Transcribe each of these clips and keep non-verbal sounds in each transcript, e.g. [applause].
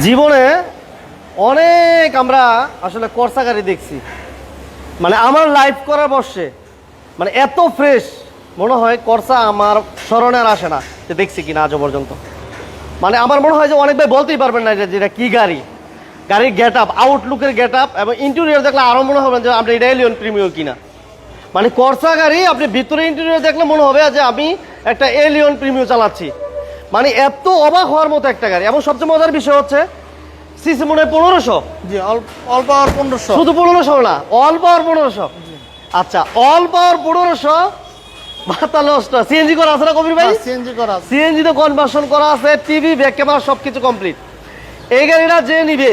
জীবনে অনেক আমরা আসলে কর্সা গাড়ি দেখছি। মানে আমার লাইফ করার বর্ষে মানে এত ফ্রেশ মনে হয় কর্সা আমার স্মরণে আর আসে না যে দেখছি কিনা আজও পর্যন্ত। মানে আমার মনে হয় যে অনেক ভাই বলতেই পারবেন না যে এটা কি গাড়ি। গাড়ির গেট আপ আউটলুকের গেট আপ এবং ইন্টেরিয়র দেখলে আরও মনে হবে যে আপনি এটা এলিয়ন প্রিমিয়র কিনা। মানে কর্সা গাড়ি আপনি ভিতরে ইন্টেরিয়র দেখলে মনে হবে যে আমি একটা এলিয়ন প্রিমিয়র চালাচ্ছি। মানে এত অবাক হওয়ার মতো একটা গাড়ি। এবং সবচেয়ে মজার বিষয় হচ্ছে সিসি মনে হয় পনেরোশো। জি অল- অল্প আর পনেরোশো। শুধু পনেরোশো না অল পাওয়ার পনেরোশো। আচ্ছা অল পাওয়ার পনেরোশো নষ্ট। সিএনজি করা আছে না কবির ভাই? সিএনজি করা আছে। সিএনজি তো কনভার্সন করা আছে টিভি ব্যাক ক্যামেরা সব কিছু কমপ্লিট এই গাড়িটা যে নিবে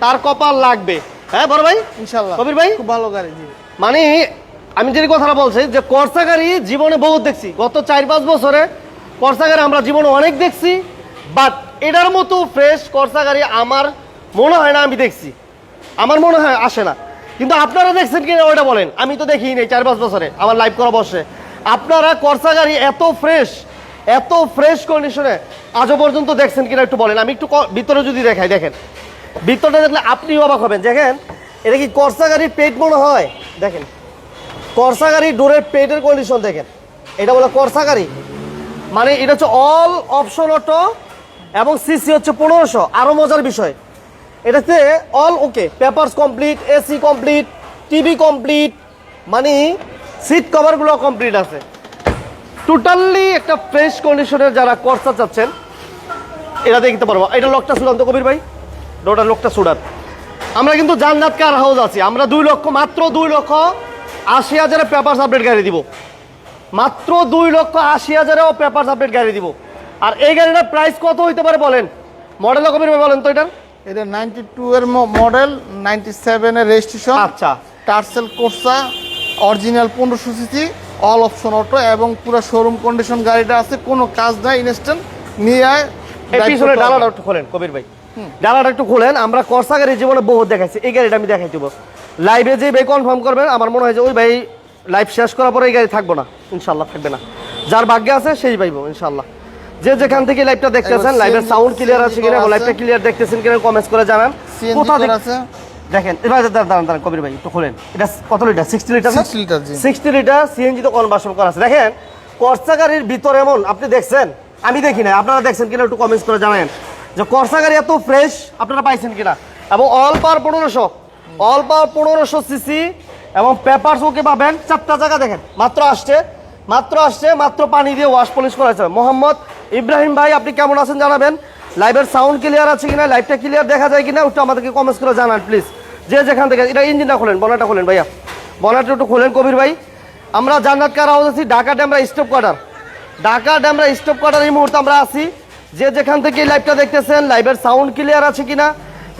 তার কপাল লাগবে। হ্যাঁ বড় ভাই? ইনশাল্লাহ। কবির ভাই? খুব ভালো গাড়ি জি। মানে আমি যে কথাটা বলছি যে কর্সা গাড়ি জীবনে বহুত দেখছি। গত চার পাঁচ বছরে কর্সা আমরা জীবনে অনেক দেখছি বাট এটার মতো ফ্রেশ কর্সা গাড়ি আমার মনে হয় না, আমি দেখছি। আমার মনে হয় আসে না। কিন্তু আপনারা দেখছেন কিনা ওটা বলেন। আমি তো দেখিনি নেই চার পাঁচ বছরে, আমার লাইভ করা বসে। আপনারা কর্সা গাড়ি এত ফ্রেশ এত ফ্রেশ কন্ডিশনে আজও পর্যন্ত দেখছেন কিনা একটু বলেন। আমি একটু ভিতরে যদি দেখাই, দেখেন। ভিতরটা দেখলে আপনি অবাক হবেন। দেখেন, এটা কি কর্সা গাড়ির পেট মনে হয়? দেখেন কর্সা গাড়ি ডোরের পেটের কন্ডিশন দেখেন। এটা বলে কর্সা গাড়ি মানে এটা হচ্ছে অল অপশন অটো এবং সিসি হচ্ছে পনেরোশো। আরও মজার বিষয়, এটাতে all okay papers complete AC complete TV complete মানে সিট কভারগুলো কমপ্লিট আছে। টোটালি একটা ফ্রেশ কন্ডিশনের যারা কর্সা চাচ্ছেন এটা দেখতে পারব। এটা লকটা সুডান্ত কবির ভাই? ওটা লোকটা সুডান আমরা কিন্তু জান্নাত কার হাউস আছি। আমরা দুই লক্ষ, মাত্র দুই লক্ষ আশি হাজারের পেপার আপডেট গাড়ি দিব। মাত্র দুই লক্ষ আশি হাজারেও পেপার আপডেট গাড়ি দিব। আর এই গাড়িটার প্রাইস কত হইতে পারে বলেন? মডেল কবির ভাই বলেন তো এটার? এটা নাইনটি টু এর মডেল নাইনটি সেভেন এর রেজিস্ট্রেশন আচ্ছা। টার্সেল কোর্সা অরিজিনাল পনেরোশো সিসি অল অপশন অটো এবং পুরো শোরুম কন্ডিশন গাড়িটা আছে কোনো কাজ নাই ইনস্ট্যান্ট নিয়ে আয় পিছনে ডালাটা একটু খোলেন কবির ভাই। ডালাটা একটু খোলেন আমরা কর্সা গাড়ি জীবনে বহুত দেখাইছি এই গাড়িটা আমি দেখাই দেবো। লাইভে যে ভাই কনফার্ম করবেন আমার মনে হয় যে ওই ভাই লাইভ শেষ করার পরে এই গাড়ি থাকব না। ইনশাল্লাহ থাকবে না। যার ভাগ্যে আছে সেই পাইবো ইনশাল্লাহ যে যেখান থেকে লাইভটা দেখতেছেন লাইভের সাউন্ড ক্লিয়ার আছে কিনা। লাইভটা ক্লিয়ার দেখতেছেন কিনা কমেন্টস করে জানান। কোথা থেকে। দেখেন এবার দাঁড়ান দাঁড়ান কবির ভাই একটু খোলেন। এটা কত litre sixty litre 60 litre, sixty litre CNG তো কনভার্সন করা আছে। দেখেন কর্সা গাড়ির ভিতর এমন আপনি দেখছেন? আমি দেখি না আপনারা দেখছেন কিনা একটু কমেন্টস করে জানান যে কর্সা গাড়ি এত ফ্রেশ আপনারা পাইছেন কিনা? এবং অল পাওয়ার পনেরোশো অল পাওয়ার পনেরোশো সিসি এবং পেপারস ওকে পাবেন চারটা জায়গা দেখেন। মাত্র আসছে মাত্র আসছে, মাত্র পানি দিয়ে ওয়াশ পলিশ করা হয়েছে। মোহাম্মদ ইব্রাহিম ভাই, আপনি কেমন আছেন জানাবেন? লাইভের সাউন্ড ক্লিয়ার আছে কিনা? লাইভটা ক্লিয়ার দেখা যায় কিনা? ওটা আমাদেরকে কমেন্টস করে জানান প্লিজ যে যেখান থেকে এটা ইঞ্জিনটা খোলেন, বনাটা খোলেন ভাইয়া। বনাটা একটু খোলেন, কবির ভাই। আমরা জান্নাত কার আছি? Dhaka Demra stop quarter Dhaka Demra stop quarter এই মুহূর্তে আমরা আছি। যে যেখান থেকে লাইভটা দেখতেছেন লাইভের সাউন্ড ক্লিয়ার আছে কিনা?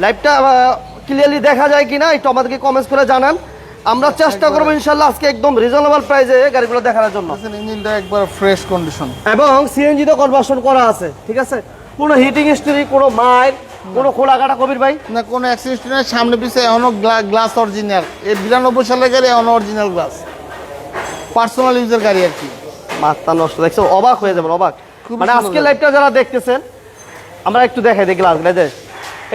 লাইভটা ক্লিয়ারলি দেখা যায় কিনা? একটু আমাদেরকে কমেন্টস করে জানান। আমরা চেষ্টা করব ইনশাল্লাহ আজকে একদম রিজনেবল প্রাইসে গাড়িগুলো দেখানোর জন্য। ইঞ্জিনটা একবার ফ্রেশ কন্ডিশন এবং সিএনজি তো কনভার্সন করা আছে ঠিক আছে? কোনো হিটিং হিস্ট্রি কোনো মাইল কোনো খোলাকাটা কবির ভাই? না কোনো অ্যাক্সিডেন্ট সামনে পিছিয়ে এখনও গ্লাস অরিজিনাল এই বিরানব্বই সালের গাড়ি এখনও অরিজিনাল গ্লাস পার্সোনাল ইউজের গাড়ি আর কি। মাথা নষ্ট দেখছ? অবাক হয়ে যাবেন অবাক। মানে আজকে। লাইভটা যারা দেখতেছেন আমরা একটু দেখাই দিই গ্লাসগুলো যে।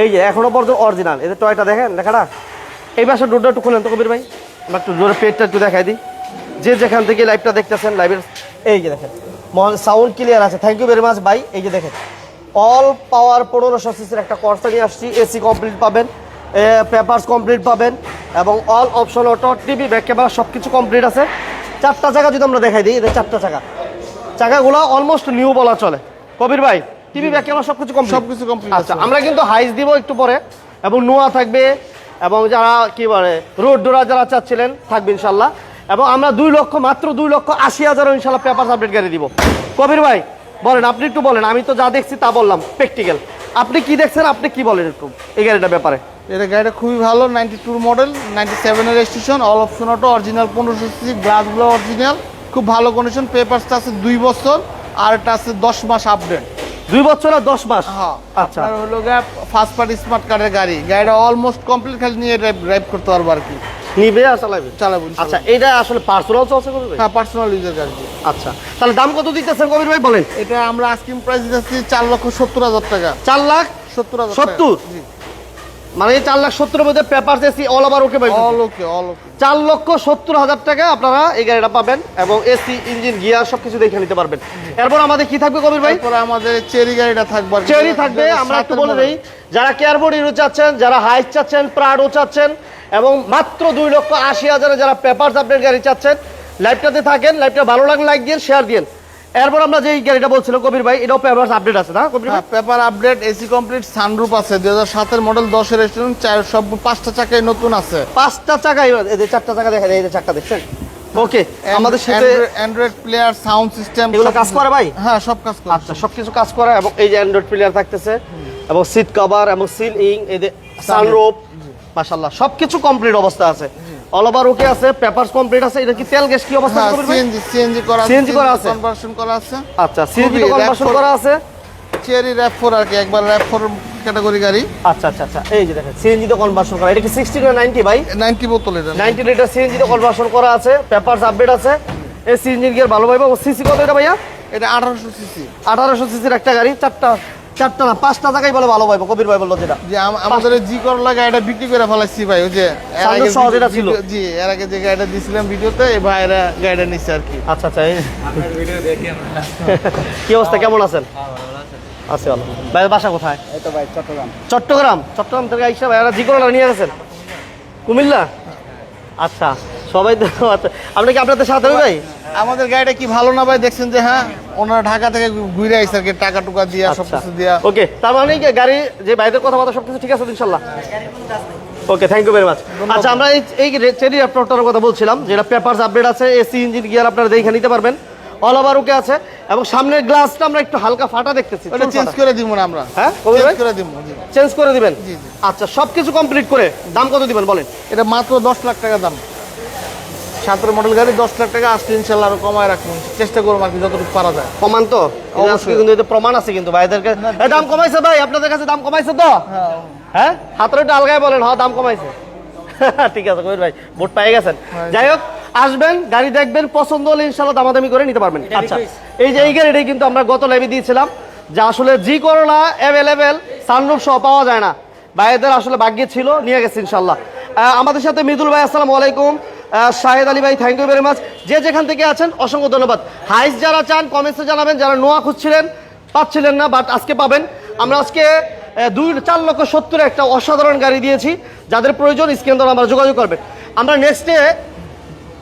এই যে এখনও পর্যন্ত অরিজিনাল এদের টয়টা দেখেন লেখাটা? এই পাশে ডোরটা একটু খুলেন তো কবির ভাই। আমরা একটু জোরে পেটটা একটু দেখাই দিই। যে যেখান থেকে লাইভটা দেখতেছেন লাইভের এই যে দেখেন মহান সাউন্ড ক্লিয়ার আছে। থ্যাংক ইউ ভেরি মাচ ভাই। এই যে দেখেন অল পাওয়ার পনেরোশো সিসির একটা কর্সা নিয়ে আসছি। এসি কমপ্লিট পাবেন পেপারস কমপ্লিট পাবেন এবং all option auto TV back camera সব কিছু কমপ্লিট আছে। চারটা জায়গা যদি আমরা দেখাই দিই এদের চারটা চাকা। চাকাগুলো অলমোস্ট নিউ বলা চলে। কবির ভাই টিভি ব্যাক ক্যামেরা সব কিছু কমপ্লিট সবকিছু complete আচ্ছা আছে। আমরা কিন্তু হাইস দিব একটু পরে এবং নোয়া থাকবে এবং যারা, কি বলে, রোড ডোরা যারা চাচ্ছিলেন, থাকবে ইনশাল্লাহ। এবং আমরা দুই লক্ষ, মাত্র দুই লক্ষ আশি হাজারও ইনশাল্লাহ পেপার আপডেট গাড়ি দিব। কবির ভাই, বলেন, আপনি একটু বলেন, আমি তো যা দেখছি তা বললাম প্র্যাকটিক্যাল আপনি কি দেখছেন, আপনি কি বলেন একটু এই গাড়িটার ব্যাপারে? এটা গাড়িটা খুবই ভালো নাইনটি টুর মডেল নাইনটি সেভেনের registration all option auto original পনেরোশো সিসি গ্লাসগুলো অরিজিনাল খুব ভালো কন্ডিশন পেপারসটা আছে দুই বছর, আর এটা আছে দশ মাস আপডেট দুই বছর আর দশ মাস? হ্যাঁ। আচ্ছা। আর হলো ফার্স্ট পার্ট স্মার্ট কার্ডের গাড়ি। গাড়িটা অলমোস্ট কমপ্লিট খালি নিয়ে ড্রাইভ করতে পারব আর কি। নিবে আর চালাবে চালাবো আচ্ছা এটা আসলে পার্সোনাল চলছে করবে? হ্যাঁ পার্সোনাল ইউজার গাড়ি আচ্ছা তাহলে দাম কত দিতেছেন কবির ভাই বলেন? এটা আমরা আস্কিং প্রাইস দিতেছি চার লক্ষ সত্তর হাজার টাকা। চার লাখ সত্তর হাজার সত্তর? মানে চার লাখ সত্তরের মধ্যে paper AC all over okay পাই অল ওকে অল ওকে চার লক্ষ সত্তর হাজার টাকা আপনারা এই গাড়িটা পাবেন এবং এসি ইঞ্জিন গিয়ার সবকিছু দেখে নিতে পারবেন। এরপর আমাদের কি থাকবে কবির ভাই? তারপরে আমাদের চেরি গাড়িটা থাকবে চেরি থাকবে আমরা একটু বলে। দিই। যারা কেয়ারবোর্ড হিরো চাচ্ছেন যারা হাইস চাচ্ছেন প্রাডো চাচ্ছেন এবং মাত্র দুই লক্ষ আশি হাজারে যারা পেপার আপডেট গাড়ি চাচ্ছেন লাইভটাতে থাকেন লাইভটা ভালো লাগলে লাইক দিন শেয়ার দিন এরপর আমরা যে গাড়িটা বলছিলাম কবির ভাই এটাও পেপার আপডেট আছে না কবির ভাই? হ্যাঁ paper update AC complete sunroof আছে দুই হাজার সাতের মডেল দশের রেস্টুরেন্ট চার সব পাঁচটা চাকায় নতুন আছে। পাঁচটা চাকা এই যে চারটা চাকা দেখেন এই যে চারটা দেখছেন? ওকে আমাদের সাথে অ্যান্ড্রয়েড প্লেয়ার সাউন্ড সিস্টেম এগুলো কাজ করে ভাই? হ্যাঁ সব কাজ করে। আচ্ছা সবকিছু কাজ করা এবং এই যে অ্যান্ড্রয়েড প্লেয়ার থাকতেছে এবং সিট কভার এবং সিল ইং এই যে সানরুফ মাশাআল্লাহ সবকিছু কমপ্লিট অবস্থা আছে। অল ওভার ওকে আছে পেপারস কমপ্লিট আছে এটা কি তেল গ্যাস কি অবস্থা আছে ভাই? সিএনজি সিএনজি করা CNG করা আছে? কনভার্সন করা আছে। আচ্ছা সিএনজি কনভার্সন করা আছে। চেরি র্যাপ ফোর আর কি একবার র্যাপ ফোর ক্যাটাগরি গাড়ি। আচ্ছা আচ্ছা আচ্ছা এই যে দেখেন সিএনজি তো কনভার্সন করা এটা কি 60 না 90 ভাই? নাইনটি বোতল এটা। 90 লিটার সিএনজি তো কনভার্সন করা আছে পেপারস আপডেট আছে। এই সিএনজি গিয়ার ভালো ভাই সিসি কত এটা ভাইয়া? এটা আঠারোশো সিসি 1800 সিসির একটা গাড়ি চারটা চারটা না পাঁচটা জায়গায় বলে ভালো ভাই কবির ভাই বলল যেটা। যে আমাদের জি করলা গাড়িটা বিক্রি করে ফেলাইছি ভাই ওই যে এর আগে সহজ ভিডিও- এটা ছিল। জি এর আগে যে গাড়িটা দিছিলাম ভিডিওতে এই ভাইরা গাড়িটা নিচ্ছে আর কি। আচ্ছা আচ্ছা কি অবস্থা কেমন আছেন? আছে। ভালো। ভাইয়ের বাসা কোথায়? এই তো ভাই চট্টগ্রাম। চট্টগ্রাম? চট্টগ্রাম থেকে আইসা ভাইয়ারা জিকোলা নিয়ে গেছেন? কুমিল্লা? আচ্ছা। সবাই তো আপনি কি আপনাদের সাথে ভাই আমাদের গাড়িটা কি ভালো না ভাই? দেখছেন যে হ্যাঁ ওনারা ঢাকা থেকে ঘুরে আইসে আর কি টাকা টুকা দিয়া সব আচ্ছা। কিছু দিয়া। ওকে তার মানে কি গাড়ি যে ভাইদের কথাবার্তা সবকিছু ঠিক আছে ইনশাল্লাহ? Okay thank you very much আচ্ছা আমরা এই চেরি ল্যাপটপটার কথা বলছিলাম যেটা পেপারস আপডেট আছে এসি ইঞ্জিন গিয়ার আপনারা দেখে নিতে পারবেন। অল ওভার ওকে আছে। এবং সামনের গ্লাসটা আমরা একটু হালকা ফাটা দেখতেছি। ওটা চেঞ্জ করে দিব না আমরা। হ্যাঁ, চেঞ্জ করে দিব চেঞ্জ করে দিবেন। আচ্ছা সবকিছু কমপ্লিট করে দাম কত দিবেন বলেন? এটা মাত্র দশ লাখ টাকা দাম। সাতের মডেল গাড়ি দশ লাখ টাকা আসলে ইনশাল্লাহ আরও কমায় রাখব। চেষ্টা করব আর কি যতটুকু পারা যায়। প্রমাণ তো? অবশ্যই। কিন্তু প্রমাণ আছে কিন্তু ভাইদেরকে। দাম কমাইছে ভাই আপনাদের কাছে দাম কমাইছে তো? হ্যাঁ। হ্যাঁ? হাতের একটু আলগায় বলেন হ্যাঁ দাম কমাইছে। [laughs] ঠিক আছে কবির ভাই ভোট পেয়ে গেছেন। যাই হোক আসবেন গাড়ি দেখবেন পছন্দ হলে ইনশাল্লাহ দামাদামি করে নিতে পারবেন। আচ্ছা এই যে এই গাড়িটাই কিন্তু আমরা গত লাইভে দিয়েছিলাম যে আসলে জি করোনা অ্যাভেলেবেল সানরুফ সহ পাওয়া যায় না। ভাইদের আসলে ভাগ্যে ছিল নিয়ে গেছে ইনশাল্লাহ। আমাদের সাথে মৃদুল ভাই আসসালামু আলাইকুম। শাহেদ আলী ভাই থ্যাংক ইউ ভেরি মাচ যে যেখান থেকে আছেন, অসংখ্য ধন্যবাদ। হাইস যারা চান কমেন্টসে জানাবেন, যারা নোয়া খুঁজছিলেন, পাচ্ছিলেন না বাট আজকে পাবেন। আমরা আজকে দুই, চার লক্ষ সত্তর একটা অসাধারণ গাড়ি দিয়েছি। যাদের প্রয়োজন স্ক্রিন দ্বারা আমরা যোগাযোগ করবেন। আমরা নেক্সটে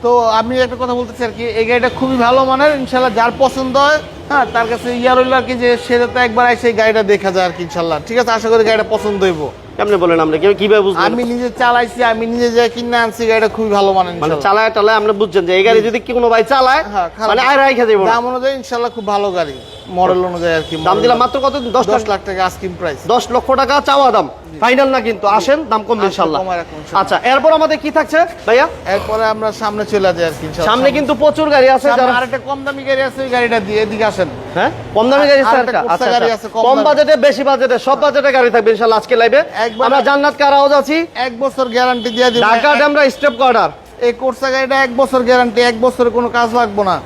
তো আমি একটা কথা বলতে চাই আর কি, এই গাড়িটা খুবই ভালো মানের, ইনশাল্লাহ যার পছন্দ হয় হ্যাঁ তার কাছে ইয়ার হইল আর কি যে সে তো একবার এসে গাড়িটা দেখা যায় আর কি, ইনশাল্লাহ। ঠিক আছে, আশা করি গাড়িটা পছন্দ হইব। কেমনে বলেন আমরা? কি- কীভাবে বুঝবেন আমি নিজে চালাইছি আমি নিজে যে কিনে আনছি গাড়িটা খুবই ভালো মানের মানে চালায় টালায় আমরা বুঝছেন যে এই গাড়ি যদি কোনো ভাই চালায় হ্যাঁ, মানে। আয় রাখা যাব দাম অনুযায়ী ইনশাল্লাহ খুব ভালো গাড়ি। মডেল অনুযায়ী আর কি দাম দিলাম মাত্র কত? দশ দশ লাখ টাকা আস্কিং প্রাইস দশ লক্ষ টাকা চাওয়া দাম। ফাইনাল না কিন্তু? আসেন দাম কমবে ইনশাল্লাহ। আচ্ছা এরপর আমাদের কি থাকছে ভাইয়া? এরপরে আমরা সামনে চলে যাই আর কি সামনে কিন্তু প্রচুর গাড়ি আছে যারা আরেকটা কম দামি গাড়ি আছে ওই গাড়িটা দিয়ে এদিকে আসেন। হ্যাঁ? কম দামি গাড়ি আছে আচ্ছা, গাড়ি আচ্ছা। আছে, কম বাজেটে বেশি বাজেটে সব বাজেটে গাড়ি থাকবে ইনশাল্লাহ আজকে লাইভে আমরা জান্নাত কার হাউস আছি? এক বছর গ্যারান্টি দিয়ে দিব। Dhaka Demra staff quarter. এই কোর্সা গাড়িটা এক বছর গ্যারান্টি এক বছরের কোনো কাজ লাগবে না।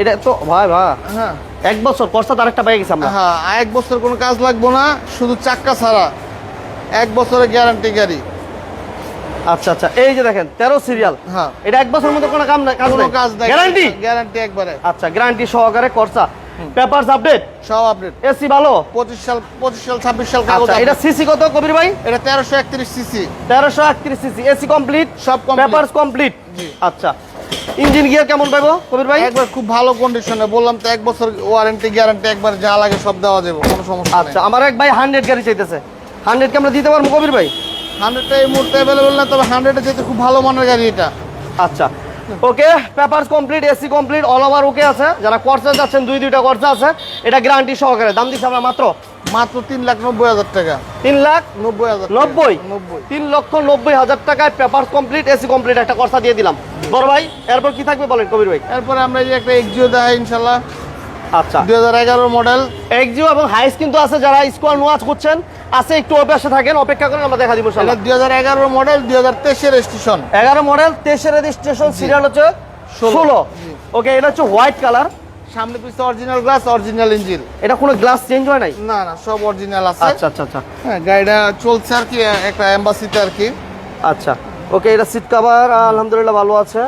এটা তো ভাই ভাই। হ্যাঁ। এক বছর কর্সা তার একটা পেয়ে গেছি আমরা। হ্যাঁ এক বছর কোনো কাজ লাগবে না শুধু চাক্কা ছাড়া। এক বছরের গ্যারান্টি গাড়ি। আচ্ছা আচ্ছা এই যে দেখেন তেরো সিরিয়াল হ্যাঁ। এটা এক বছরের মধ্যে কোনো কাম কাজ কোনো কাজ নাই। গ্যারান্টি গ্যারান্টি একবারে। আচ্ছা গ্যারান্টি সহকারে কর্সা পেপারস আপডেট সব আপডেট এসি ভালো? পঁচিশ সাল পঁচিশ সাল ছাব্বিশ সাল কাগজ আচ্ছা এটা সিসি কত কবির ভাই? এটা তেরোশো একত্রিশ সিসি তেরোশো একত্রিশ সিসি এসি কমপ্লিট সব complete। পেপারস কমপ্লিট জি। আচ্ছা ইঞ্জিন গিয়ার কেমন পাবো কবির ভাই? একবার খুব ভালো কন্ডিশনে বললাম তো এক বছর ওয়ারেন্টি গ্যারান্টি একবার যা লাগে সব দেওয়া যাবে কোনো সমস্যা নেই। আচ্ছা আমার এক ভাই হান্ড্রেড গাড়ি চাইতেছে। হান্ড্রেড আমরা দিতে পারব কবির ভাই? হান্ড্রেডটা এই মুহূর্তে অ্যাভেলেবেল না তবে হান্ড্রেডে যেতে খুব ভালো মানের গাড়ি এটা। আচ্ছা okay papers complete AC complete all over okay আছে। যারা কোর্সে যাচ্ছেন দুই দুইটা কোর্সে আছে। এটা গ্যারান্টি সহকারে। দাম দিচ্ছি আমরা মাত্র? মাত্র তিন লাখ নব্বই হাজার টাকা। তিন লাখ নব্বই হাজার নব্বই? নব্বই। তিন লক্ষ নব্বই হাজার টাকায় পেপার কমপ্লিট এসি কমপ্লিট একটা কর্সা দিয়ে দিলাম। বড় ভাই এরপর কি থাকবে বলেন কবির ভাই? এরপরে আমরা এই যে একটা এক্সিও দেয় ইনশাল্লাহ আচ্ছা। দুই হাজার এগারো মডেল এক্সিও এবং হাইস কিন্তু আছে যারা স্কোয়ার নোয়াজ করছেন আছে একটু অভ্যাসে থাকেন অপেক্ষা করেন আমরা দেখা দিব এটা দুই হাজার এগারো মডেল দুই হাজার তেইশের স্টেশন এগারো মডেল তেইশের রেজিস্ট্রেশন সিরিয়াল হচ্ছে ষোলো। ষোলো। ওকে এটা হচ্ছে হোয়াইট কালার সামনে পিছনে অরিজিনাল গ্লাস অরিজিনাল ইঞ্জিন এটা কোনো গ্লাস চেঞ্জ হয় নাই? না না সব অরিজিনাল আছে। আচ্ছা আচ্ছা আচ্ছা। হ্যাঁ গাড়িটা চলছে আর কি একটা এম্বাসিতে আর কি। আচ্ছা। ওকে এটা সিট কভার আলহামদুলিল্লাহ ভালো আছে।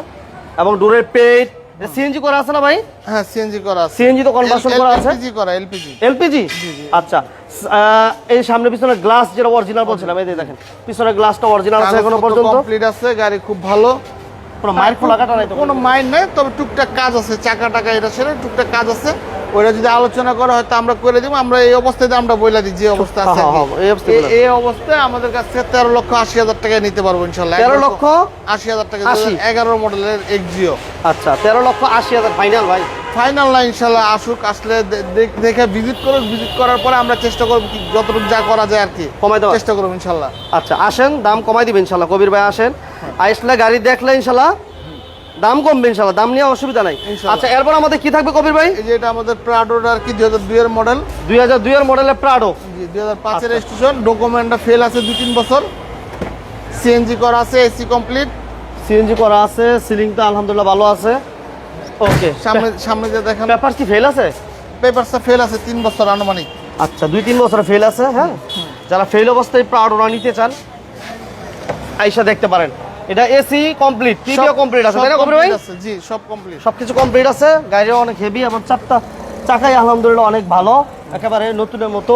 এবং ডোরের পেট সিএনজি করা আছে না ভাই? হ্যাঁ সিএনজি করা আছে। সিএনজি তো কনভার্সন করা আছে? এলপিজি করা এলপিজি এলপিজি আচ্ছা এই সামনে পিছনে গ্লাস যেটা অরিজিনাল বলছিলাম এই দেখেন পিছনে গ্লাসটা অরিজিনাল আছে এখনও পর্যন্ত? কমপ্লিট আছে গাড়ি খুব ভালো। কোনো মাইর খোলা কাটা নাই তো? কোনো মাইন্ড নাই তবে টুকটাক কাজ আছে চাকা টাকা এটা সেটা টুকটাক কাজ আছে। ওইটা যদি আলোচনা করা হয় তো আমরা করে দিব। আমরা এই অবস্থায় আমরা বইলা দিই যে অবস্থা আছে হ্যাঁ। হ্যাঁ, এই অবস্থায় এই- অবস্থায় আমাদের কাছ তেরো লক্ষ আশি হাজার টাকায় নিতে পারব ইনশাল্লাহ। 13 লক্ষ আশি হাজার টাকা 80 এগারো মডেলের এক্সিও আচ্ছা তেরো লক্ষ আশি হাজার ফাইনাল ভাই। ফাইনাল না ইনশাল্লাহ আসুক আসলে দেখ- ভিজিট করুক ভিজিট করার পরে আমরা চেষ্টা করব কি যতটুকু যা করা যায় আর কি। কমাই দেওয়া চেষ্টা করব ইনশাল্লাহ। আচ্ছা আসেন দাম কমাই দিবেন ইনশাল্লাহ। কবির ভাই আসেন। আসলে গাড়ি দেখলে ইনশাল্লাহ দাম কমবে ইনশাল্লাহ দাম নিয়ে অসুবিধা নাই। আচ্ছা এরপর আমাদের কি থাকবে কবির ভাই? এই যে এটা আমাদের প্রাডোর আর কি দুই হাজার দুই এর মডেল দুই হাজার দুইয়ের মডেলের প্রাডো দুই হাজার পাঁচের। রেজিস্ট্রেশন ডকুমেন্টটা ফেল আছে দুই তিন বছর। সিএনজি করা আছে এসি কমপ্লিট সিএনজি করা আছে সিলিংটা আলহামদুলিল্লাহ ভালো আছে। ওকে সামনে সামনে যে দেখেন। পেপার কি ফেল আছে? পেপারসটা ফেল আছে তিন বছর আনুমানিক। আচ্ছা দুই তিন বছর ফেল আছে হ্যাঁ? যারা ফেল অবস্থায় প্রাউডরা নিতে চান আইসা দেখতে পারেন। এটা এসি কমপ্লিট টিভিও কমপ্লিট আছে তাই না কবির ভাই? জি সব কমপ্লিট সবকিছু কমপ্লিট আছে গাড়িও অনেক হেভি এবং চারটা চাকাই আলহামদুলিল্লাহ অনেক ভালো একেবারে নতুনের মতো।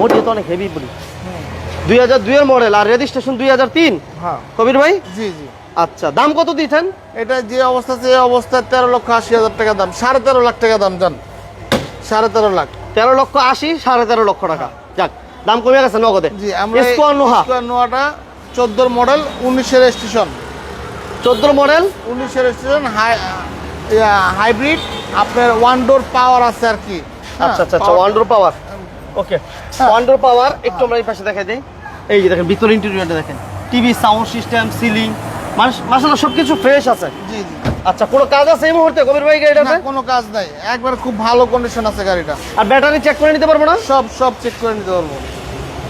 বডি তো অনেক হেভি বডি দুই হাজার দুইয়ের মডেল আর রেজিস্ট্রেশন দুই হাজার তিন? হ্যাঁ। কবির ভাই? জি জি। আচ্ছা দাম কত দিচ্ছেন এটা যে অবস্থা এই অবস্থায় তেরো লক্ষ আশি হাজার টাকা দাম সাড়ে তেরো লাখ টাকা দাম জান। সাড়ে তেরো লাখ। তেরো লক্ষ আশি সাড়ে তেরো লক্ষ টাকা। যাক দাম কমে গেছে নগদে। নোহাটা চোদ্দোর মডেল উনিশের রেজিস্ট্রেশন। চোদ্দ মডেল? উনিশের রেজিস্ট্রেশন হাই হাইব্রিড। আপনার ওয়ান ডোর পাওয়ার আছে আর কি। হ্যাঁ, আচ্ছা আচ্ছা আচ্ছা power- wonder power. Okay wonder power একটু আমরা এই পাশে দেখাই দিই। এই যে দেখেন ভিতর ইন্টেরিয়রটা দেখেন। TV sound system ceiling. মাসাল্লাহ সব কিছু ফ্রেশ আছে। জি জি। আচ্ছা কোনো কাজ আছে এই মুহূর্তে? কবির ভাই গাড়িটাতে? কোনো কাজ নাই। একবার খুব ভালো কন্ডিশন আছে গাড়িটা। আর ব্যাটারি চেক করে নিতে পারব না? সব সব চেক করে নিতে পারব।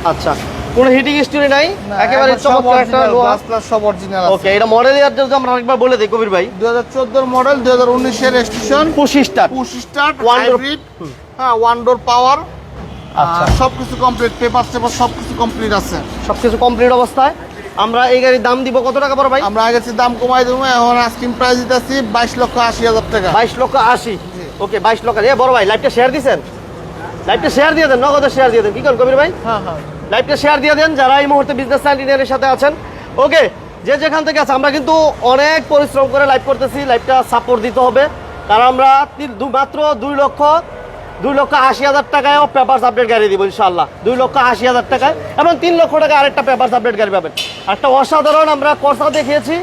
আচ্ছা। কোনো হিটিং স্টোরি নাই? একেবারে চমৎকার একটা glass glass সব অরিজিনাল আছে। ওকে এটা মডেল ইয়ার যদি আমরা আরেকবার বলে দিই কবির ভাই। দুই হাজার চোদ্দোর মডেল দুই হাজার উনিশের রেজিস্ট্রেশন পঁচিশ star push start One door- hybrid হ্যাঁ ওয়ান ডোর পাওয়ার আচ্ছা। সব কিছু কমপ্লিট পেপার টেপার সব কিছু কমপ্লিট আছে। সবকিছু কমপ্লিট অবস্থায়। আমরা এই গাড়ির দাম দিব কত টাকা পড়ো ভাই? আমরা আগে দাম কমাই দেবো এখন আস্কিং প্রাইস দিতেছি বাইশ লক্ষ আশি হাজার টাকা। বাইশ লক্ষ আশি। ওকে বাইশ লক্ষ। এ বড় ভাই লাইভটা শেয়ার দিছেন লাইভটা শেয়ার দিয়ে দেন নগদ শেয়ার দিয়ে দেন। কি করেন কবির ভাই? হ্যাঁ হ্যাঁ। লাইভটা শেয়ার দিয়ে দেন যারা এই মুহূর্তে বিজনেস ইঞ্জিনিয়ারের সাথে আছেন। ওকে যে যেখান থেকে আছে, আমরা কিন্তু অনেক পরিশ্রম করে লাইভ করতেছি লাইভটা সাপোর্ট দিতে হবে। কারণ আমরা মাত্র দুই লক্ষ দুই লক্ষ আশি হাজার টাকায় পেপার আপডেট গাড়ি দিব ইনশাল্লাহ দুই লক্ষ আশি হাজার টাকায় এবং তিন লক্ষ টাকা আরেকটা পেপার আপডেট গাড়ি পাবেন। একটা অসাধারণ আমরা কষা দেখিয়েছি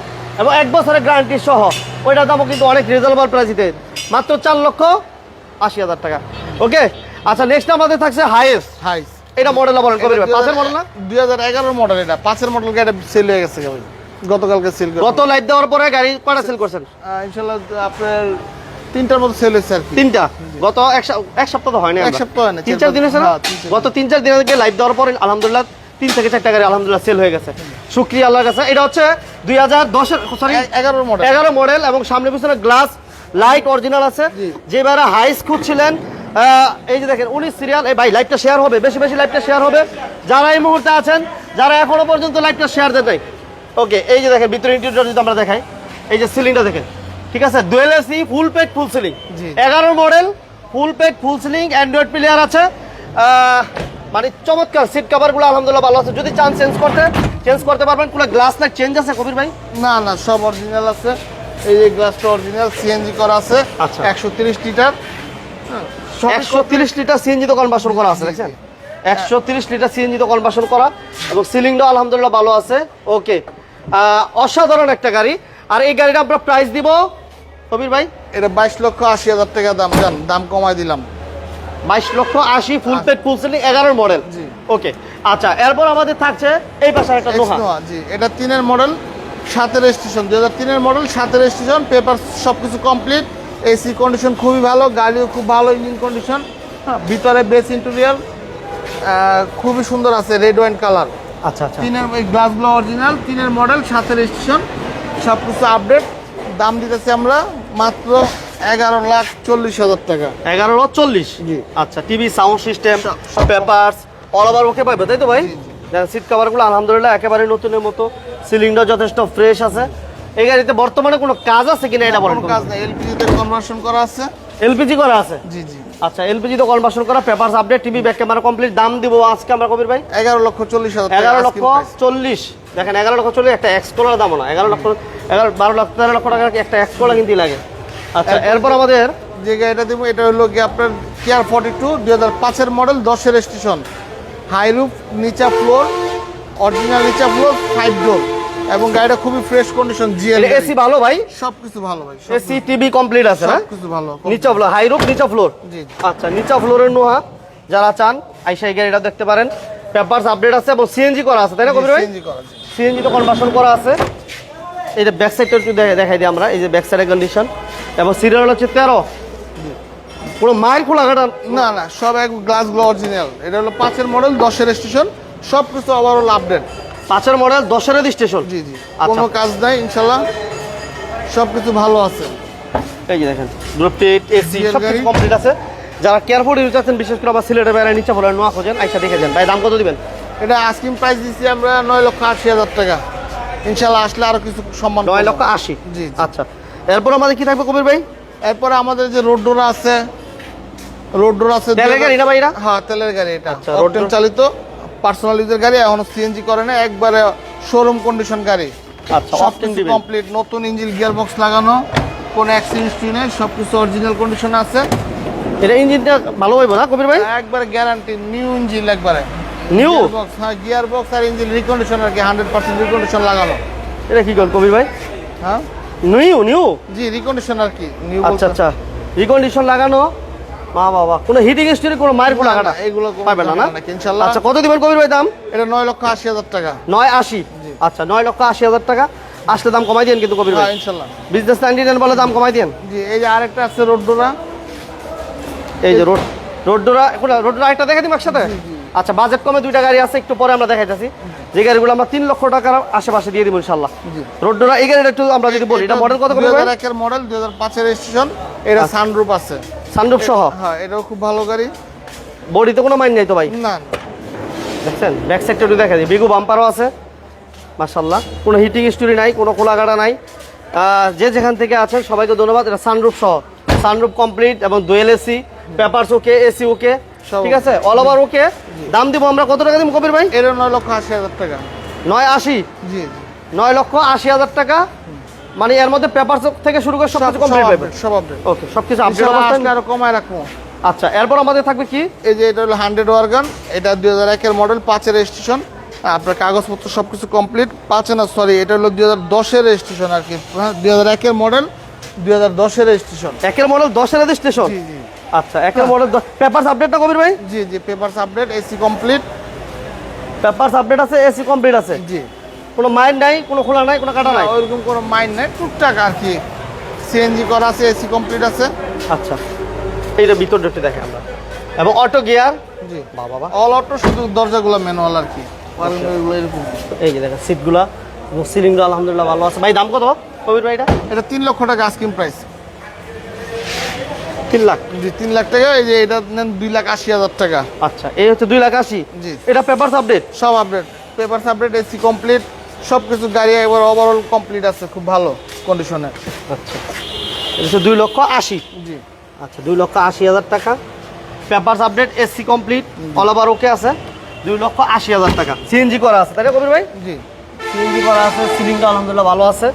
এবং এক বছরের গ্যারান্টি সহ। ওইটার দামও কিন্তু অনেক রিজনেবল প্রাইসিতে মাত্র চার লক্ষ আশি হাজার টাকা। ওকে আচ্ছা নেক্সট আমাদের থাকছে হাইয়েস্ট হাই এটা মডেল বলেন কবির ভাই পাঁচের মডেল না? দুই হাজার এগারোর মডেল এটা। পাঁচের মডেল গাড়ি সেল হয়ে গেছে ভাই। গতকালকে সেল গত লাইভ দেওয়ার পরে গাড়ি কটা সেল করছেন? ইনশাল্লাহ আপনার তিনটার মতো সেল হয়েছে আর তিনটা? গত এক সপ্তাহ তো হয়নি এক সপ্তাহ হয় না, তিন চার দিন হয়েছে না? হ্যাঁ, তিন চার গত তিন চার দিন আগে লাইভ দেওয়ার পরে আলহামদুলিল্লাহ তিন থেকে চারটা গাড়ি আলহামদুলিল্লাহ সেল হয়ে গেছে। শুক্রিয়া আল্লাহর কাছে। এটা হচ্ছে দুই হাজার দশের সরি এ- এগারোর মডেল এগারো মডেল এবং সামনে পিছনে গ্লাস লাইট অরিজিনাল আছে। জি। যেবারে হাইস খুঁজছিলেন এই যে দেখেন উনিশ সিরিয়াল এই ভাই লাইভটা শেয়ার হবে বেশি বেশি লাইভটা শেয়ার হবে। যারা এই মুহূর্তে আছেন যারা এখনও পর্যন্ত লাইভটা শেয়ার দেন নাই। ওকে এই যে দেখেন ভিতরে ইন্টেরিয়র যদি আমরা দেখাই এই যে সিলিংটা দেখেন ঠিক আছে? Dual AC full paid full ceiling জি। এগারো model full paid full ceiling android player আছে। মানে চমৎকার সিট কভারগুলো আলহামদুলিল্লাহ ভালো আছে। যদি চান চেঞ্জ করতে চেঞ্জ করতে পারবেন কোনো গ্লাস লাইট চেঞ্জ আছে কবির ভাই? না না সব অরিজিনাল আছে। এই যে গ্লাসটা অরিজিনাল সিএনজি করা আছে। আচ্ছা। একশো তিরিশ লিটার একশো তিরিশ লিটার সিএনজি তো কনভার্সন করা আছে দেখছেন? একশো তিরিশ লিটার সিএনজি তো কনভার্সন করা এবং সিলিংটাও আলহামদুলিল্লাহ ভালো আছে। ওকে অসাধারণ একটা গাড়ি। আর এই গাড়িটা আমরা প্রাইস দিব কবির ভাই? এটা বাইশ লক্ষ আশি হাজার টাকা দাম জান দাম কমাই দিলাম। বাইশ লক্ষ আশি ফুল পেড ফুল সিলিং এগারোর মডেল জি। ওকে আচ্ছা এরপর আমাদের থাকছে এই পাশে একটা নোহা জি। এটা তিনের মডেল সাতের স্টেশন দুই হাজার তিনের মডেল সাতের স্টেশন পেপার সব কিছু কমপ্লিট এসি কন্ডিশন খুবই ভালো গাড়িও খুব ভালো ইঞ্জিন কন্ডিশন হ্যাঁ ভিতরে বেস ইন্টেরিয়ার খুবই সুন্দর আছে রেড ওয়াইন কালার আচ্ছা আচ্ছা। তিনের এই গ্লাসগুলো অরিজিনাল তিনের মডেল সাতের স্টেশন সব কিছু আপডেট দাম দিতেছি আমরা মাত্র এগারো লাখ চল্লিশ হাজার টাকা। এগারো লাখ চল্লিশ? জি। আচ্ছা টিভি সাউন্ড সিস্টেম সব- অল ওভার ওকে পাইবে তাই তো ভাই? সিট কাভারগুলো আলহামদুলিল্লাহ একেবারে নতুনের মতো। সিলিংটা যথেষ্ট ফ্রেশ আছে। এই গাড়িতে বর্তমানে কোনো কাজ আছে কিনা এটা বলেন কোনো কাজ নেই এলপিজিতে কনভার্সন করা আছে। এলপিজি করা আছে? জি জি। আচ্ছা এলপিজি তো কনভার্সন করা papers update TV back camera complete দাম দিব আজকে আমরা কবির ভাই? এগারো লক্ষ চল্লিশ হাজার টাকা এগারো asking লক্ষ price। চল্লিশ। দেখেন এগারো লক্ষ চল্লিশ একটা এক্স কোলার দামও না। এগারো লক্ষ এগারো বারো লক্ষ তেরো লক্ষ টাকা একটা এক্স কোলা কিনতে লাগে। আচ্ছা এরপর- আমাদের যে গাড়িটা দেবো এটা হলো কি আপনার কেয়ার ফর্টি টু দুই হাজার পাঁচের মডেল দশের স্টেশন হাই রুফ নিচা ফ্লোর অরিজিনাল নিচা ফ্লোর ফাইভ ডোর এবং গাড়িটা খুবই ফ্রেশ কন্ডিশন জিএল এসি ভালো ভাই? সব কিছু ভালো ভাই এসি টিভি কমপ্লিট আছে না? সব কিছু ভালো নিচা ফ্লোর হাই রুফ নিচা ফ্লোর জি আচ্ছা নিচা ফ্লোরের নোহা যারা চান আইসা এই গাড়িটা দেখতে পারেন। পেপারস আপডেট আছে এবং সিএনজি করা আছে তাই না কবির ভাই? সিএনজি করা জি। সিএনজি তো কনভার্সন করা আছে। এই যে ব্যাক সাইডটা একটু দেখে- দেখাই দিই আমরা এই যে ব্যাক সাইডের কন্ডিশন এবং সিরিয়াল হচ্ছে তেরো। পুরো মায়ের খোলা ঘাটা না না সব এক গ্লাস গ্লাসগুলো অরিজিনাল এটা হলো পাঁচের মডেল দশের স্টেশন সব কিছু ওভারঅল আপডেট পাঁচের মডেল দশের স্টেশন জি জি। আচ্ছা। কোনো কাজ নাই ইনশাল্লাহ সব কিছু ভালো আছে। এই যে দেখেন গ্রুপটেড এসি সব কিছু কমপ্লিট আছে। যারা কেয়ারফুল ইউজ আছেন বিশেষ করে আবার সিলেটের বাইরে নিচে ফোলার নোয়া খোঁজেন আইসা দেখে যান। ভাই দাম কত দিবেন? এটা আস্কিং প্রাইস দিচ্ছি আমরা নয় লক্ষ আশি হাজার টাকা। ইনশাল্লাহ আসলে আরও কিছু সম্মান নয়। লক্ষ আশি? জি। আচ্ছা। এরপর আমাদের কি থাকবে কবির ভাই? এরপরে আমাদের যে রোড ডোর আছে রোড ডোর আছে তেলের গাড়ি না ভাই এটা? হ্যাঁ তেলের গাড়ি এটা। আচ্ছা, অকটেন চালিত। পার্সোনাল ইউজের গাড়ি এখনও সিএনজি করে না একবারে শোরুম কন্ডিশন গাড়ি। আচ্ছা সব অপটেন কিছু দিবেন। কমপ্লিট নতুন ইঞ্জিন গিয়ার বক্স লাগানো কোনো অ্যাক্সিডেন্ট নেই সব কিছু অরিজিনাল কন্ডিশন আছে। এটা ইঞ্জিনটা ভালো হইব না কবির ভাই? একবারে গ্যারান্টি নিউ ইঞ্জিন একবারে। নিউ বক্স হ্যাঁ গিয়ার বক্স আর ইঞ্জিন রিকন্ডিশন আর কি হান্ড্রেড পার্সেন্ট রিকন্ডিশন লাগানো। এটা কি করেন কবির ভাই? হ্যাঁ? নিউ নিউ জি রিকন্ডিশন আর কি নিউ আচ্ছা আচ্ছা। রিকন্ডিশন লাগানো মা বাবা কোনো হিটিং স্টোরি কোনো মায়ের খোলা ঘাটা এগুলো না না? আচ্ছা কত দিবেন কবির ভাই দাম? এটা নয় লক্ষ আশি হাজার টাকা। নয় আশি? আচ্ছা নয় লক্ষ আশি হাজার টাকা। আসলে দাম কমাই দিন কিন্তু কবির হ্যাঁ ভাই ইনশাল্লাহ। বিজনেস নাইনটি নাইন বলে দাম কমাই দিন জি এই যে আরেকটা আছে রোডডোরা। এই যে রোড রোড ডোরা একটা দেখে দিম একসাথে? আচ্ছা বাজেট কমে দুইটা গাড়ি আছে একটু পরে আমরা দেখাইতেছি। যে গাড়িগুলো আমরা তিন লক্ষ টাকার আশেপাশে দিয়ে দিব ইনশাল্লাহ। জি। রোড ডোরা এই গাড়িটা একটু আমরা যদি বলি এটা মডেল কত একের মডেল দুই হাজার পাঁচের স্টেশন এটা সানরুপ আছে। সানরুফ সহ? হ্যাঁ এটাও খুব ভালো গাড়ি। বডিতে কোনো মাইন নেই তো ভাই? না দেখছেন? ব্যাক সাইডটা একটু দেখা দিই। বিগু বাম্পারও আছে। মাশাল্লাহ কোনো হিটিং স্টোরি নাই কোনো খোলাঘাটা নাই। যে যেখান থেকে আছেন সবাইকে ধন্যবাদ। এটা সানরুফ সহ। সানরুফ কমপ্লিট এবং dual AC papers okay AC okay ঠিক আছে? অল ওভার ওকে দাম দিব আমরা কত টাকা দিব কবির ভাই? এটা নয় লক্ষ আশি হাজার টাকা। নয় আশি? জি জি। নয় লক্ষ আশি হাজার টাকা। মানে এর মধ্যে পেপার থেকে শুরু করে সব সব কিছু কমপ্লিট পাবেন সব আপডেট ওকে সব কিছু আপডেট অবস্থায় আজকে আরও কমায় রাখব। আচ্ছা এরপর আমাদের থাকবে কি? এই যে এটা হলো হান্ড্রেড ওয়ার্গান এটা দুই হাজার একের মডেল পাঁচের স্টেশন আপনার কাগজপত্র সব কিছু কমপ্লিট পাঁচে না সরি এটা হলো দুই হাজার দশের স্টেশন আর কি। হ্যাঁ দুই হাজার একের মডেল দুই হাজার দশের স্টেশন একের মডেল দশের রেজিস্ট্রেশন জি জি। আচ্ছা একের মডেল পেপার আপডেটটা কবির ভাই? জি জি papers update AC complete paper update আছে এসি কমপ্লিট আছে? জি। কোনো মাইন্ড নাই কোনো খোলা নাই কোনো কাটা নাই? ওইরকম কোনো মাইন্ড নাই টুকটাক আর কি সিএনজি করা আছে এসি কমপ্লিট আছে। আচ্ছা এইটা ভিতর ডেটে দেখে আমরা। এবং অটো গিয়ার জি। বাবা অল অটো শুধু দরজাগুলো ম্যানুয়াল আর কি। ওয়ারেন্টিগুলো এরকম। এই যে দেখেন সিটগুলা এবং সিলিংগুলো আলহামদুলিল্লাহ ভালো আছে। ভাই দাম কত? কবির ভাই এটা এটা তিন লক্ষ টাকা আস্কিং প্রাইস তিন লাখ? জি তিন লাখ টাকা এই যে এটা নেন দুই লাখ আশি হাজার টাকা। আচ্ছা এই হচ্ছে দুই লাখ আশি? জি। এটা পেপার আপডেট সব update papers update AC complete সব কিছু গাড়ি একবার ওভারঅল কমপ্লিট আছে খুব ভালো কন্ডিশনে আচ্ছা। এটা দুই লক্ষ আশি। জি। আচ্ছা দুই লক্ষ আশি হাজার টাকা। Paper update AC complete all over okay আছে। দুই লক্ষ আশি হাজার টাকা। সিএনজি করা আছে তাই না কবির ভাই? জি। সিএনজি করা আছে সিলিংটা আলহামদুলিল্লাহ ভালো আছে।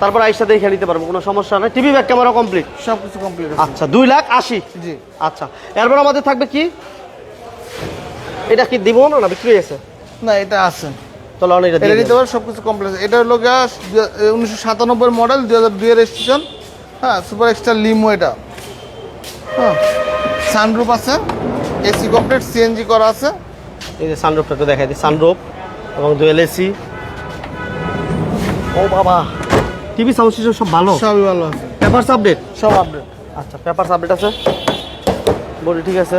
তারপর আইসা দেখে নিতে পারব কোনো সমস্যা নেই। টিভি ব্যাক ক্যামেরা কমপ্লিট সব কিছু কমপ্লিট আছে। আচ্ছা দুই লাখ আশি। জি। আচ্ছা এরপর আমাদের থাকবে কি? এটা কি দিব না বিক্রি হয়ে গেছে না এটা আছে। চলো অনেক এটা এটা নিতে দিন। পারে সব কিছু কমপ্লিট এটা হলো গিয়া উনিশশো সাতানব্বই মডেল দুই হাজার দুইয়ের স্টেশন হ্যাঁ সুপার এক্সট্রা লিমো এটা। হ্যাঁ সানরুপ আছে এসি কমপ্লিট সিএনজি করা আছে। এই যে সানরুফটা একটু দেখাই দিই সানরুফ এবং দুয়েল এসি ও বাবা টিভি সাউন্ড সিস্টেম সব ভালো? সবই ভালো আছে। পেপারস আপডেট সব আপডেট আচ্ছা পেপারস আপডেট আছে। বডি ঠিক আছে?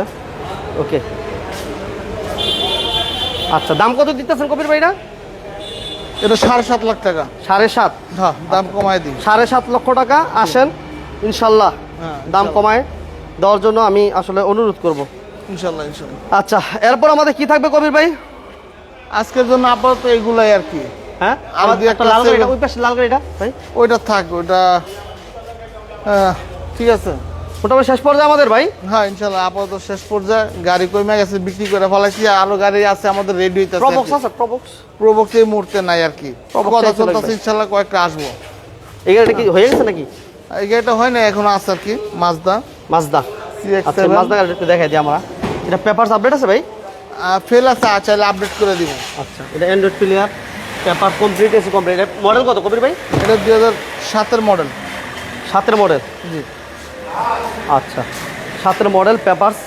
ওকে আচ্ছা দাম কত দিতেছেন কবির ভাইরা? এটা সাড়ে সাত লাখ টাকা। সাড়ে সাত? হ্যাঁ দাম কমায় দিই সাড়ে সাত লক্ষ টাকা আসেন ইনশাল্লাহ। হ্যাঁ, দাম কমায় দেওয়ার জন্য আমি আসলে অনুরোধ করব। ইনশাল্লাহ ইনশাল্লাহ। আচ্ছা এরপর আমাদের কি থাকবে কবির ভাই? আজকের জন্য আপাতত এগুলাই আর কি। হ্যাঁ? আর দুই একটা লাল গাড়িটা ওই পাশে লাল গাড়িটা ভাই। ওইটা থাক ওইটা ঠিক আছে। মোটামুটি শেষ পর্যায়ে আমাদের ভাই? হ্যাঁ ইনশাল্লাহ আপাতত শেষ পর্যায়ে গাড়ি কমে গেছে বিক্রি করে ফেলাইছি আরও গাড়ি আছে আমাদের রেডি হইতেছে প্রবক্স আছে প্রবক্স প্রবক্স এই মুহূর্তে নাই আর কি। কথা চলতেছে। ইনশাল্লাহ কয়েকটা আসব। এই গাড়িটা কি হয়ে গেছে নাকি? এই গাড়িটা হয় না এখনও আছে আর কি মাজদা মাজদা আচ্ছা মাজদা গাড়িটা একটু দেখাই দিই আমরা। এটা পেপারস আপডেট আছে ভাই? ফেল আছে চাইলে আপডেট করে দিব। আচ্ছা এটা অ্যান্ড্রয়েড প্লেয়ার পেপার কমপ্লিট এসে কমপ্লিট মডেল কত কবির ভাই? এটা দুই হাজার সাতের মডেল সাতের মডেল জি। আচ্ছা। সাতের মডেল পেপারস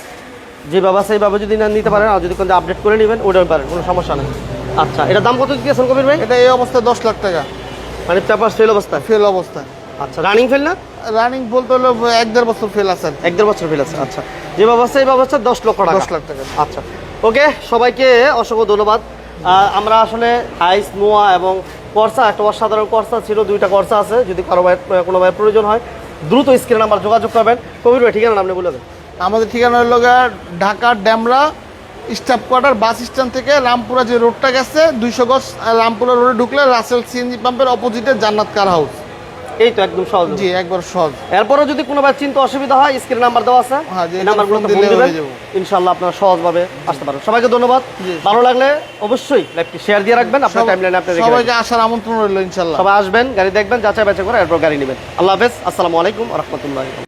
যেভাবে আছে এইভাবে যদি না নিতে পারেন আর যদি কোনো আপডেট করে নেবেন ওটাও পারেন কোনো সমস্যা নেই। আচ্ছা এটা দাম কত দিয়েছেন কবির ভাই? এটা এই অবস্থায় দশ লাখ টাকা। মানে পেপার ফেল অবস্থায়? ফেল অবস্থায়। আচ্ছা রানিং ফেল না? রানিং বলতে হলো এক দেড় বছর ফেল আছে এক দেড় বছর ফেল আছে আচ্ছা। যে ব্যবস্থা এই ব্যবস্থা দশ লক্ষ টাকা। দশ লাখ টাকা। আচ্ছা। ওকে সবাইকে অসংখ্য ধন্যবাদ। আমরা আসলে আইস নোয়া এবং কর্সা একটা অসাধারণ কর্সা ছিল দুইটা কর্সা আছে যদি কারও ভাই কোনো ভাইয়ের প্রয়োজন হয়। দ্রুত স্ক্রিনে নাম্বার যোগাযোগ করবেন। কবির ভাই, ঠিকানা আপনি বলে দেন। আমাদের ঠিকানা হলো ঢাকার Demra staff quarter bus stand থেকে রামপুরা যে রোডটা গেছে, দুইশো গজ রামপুরা রোডে ঢুকলে রাসেল সিএনজি পাম্পের অপোজিটে জান্নাত কার হাউস। এই তো একদম সহজ জি একবার সহজ। যদি কোনো ভাই চিন্তা অসুবিধা হয় স্ক্রিন নাম্বার দেওয়া আছে। হ্যাঁ, যে এই এখানে নাম্বারগুলোতে ফোন ফোন দিলে হয়ে যাবে। ইনশাআল্লাহ আপনারা সহজভাবে আসতে পারেন। সবাইকে ধন্যবাদ। ভালো লাগলে অবশ্যই লাইভটি শেয়ার দিয়ে রাখবেন। আপনার টাইমলাইনে আপনি সবাইকে আসার আমন্ত্রণ রইল ইনশাল্লাহ সবাই আসবেন গাড়ি দেখবেন যাচাই বাছাই করে এরপর গাড়ি নেবেন। আল্লাহ হাফেজ। আসসালামু আলাইকুম রহমতুল্লাহ